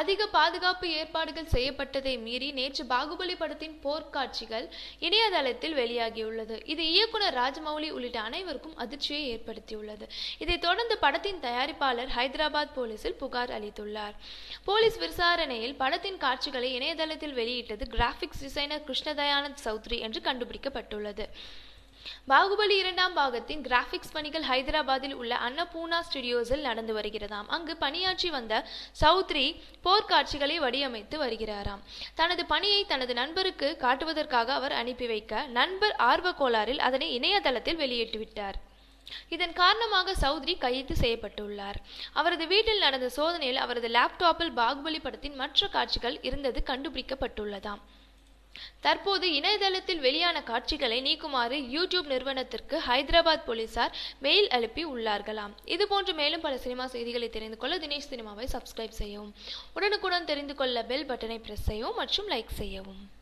அதிக பாதுகாப்பு ஏற்பாடுகள் செய்யப்பட்டதை மீறி நேற்று பாகுபலி படத்தின் போர்க்காட்சிகள் இணையதளத்தில் வெளியாகியுள்ளது. இது இயக்குனர் ராஜமௌலி உள்ளிட்ட அனைவருக்கும் அதிர்ச்சியை ஏற்படுத்தியுள்ளது. இதைத் தொடர்ந்து படத்தின் தயாரிப்பாளர் ஹைதராபாத் போலீசில் புகார் அளித்துள்ளார். போலீஸ் விசாரணையில் படத்தின் காட்சிகளை இணையதளத்தில் வெளியிட்டது கிராபிக்ஸ் டிசைனர் கிருஷ்ணதயானந்த் சௌத்ரி என்று கண்டுபிடிக்கப்பட்டுள்ளது. பாகுபலி இரண்டாம் பாகத்தின் கிராபிக்ஸ் பணிகள் ஹைதராபாத்தில் உள்ள அன்னபூர்ணா ஸ்டுடியோஸில் நடந்து வருகிறதாம். அங்கு பணியாற்றி வந்த சௌத்ரி போர்க்காட்சிகளை வடிவமைத்து வருகிறாராம். தனது பணியை தனது நண்பருக்கு காட்டுவதற்காக அவர் அனுப்பி வைக்க நண்பர் ஆர்வ கோளாறில் அதனை இணையதளத்தில் வெளியிட்டுவிட்டார். இதன் காரணமாக சௌத்ரி கைது செய்யப்பட்டுள்ளார். அவரது வீட்டில் நடந்த சோதனையில் அவரது லேப்டாப்பில் பாகுபலி படத்தின் மற்ற காட்சிகள் இருந்தது கண்டுபிடிக்கப்பட்டுள்ளதாம். தற்போது இணையதளத்தில் வெளியான காட்சிகளை நீக்குமாறு யூடியூப் நிறுவனத்திற்கு ஹைதராபாத் போலீசார் மெயில் அனுப்பி உள்ளார்களாம். இதுபோன்று மேலும் பல சினிமா செய்திகளை தெரிந்து கொள்ள தினேஷ் சினிமாவை சப்ஸ்கிரைப் செய்யவும். உடனுக்குடன் தெரிந்து கொள்ள பெல் பட்டனை பிரஸ் செய்யவும் மற்றும் லைக் செய்யவும்.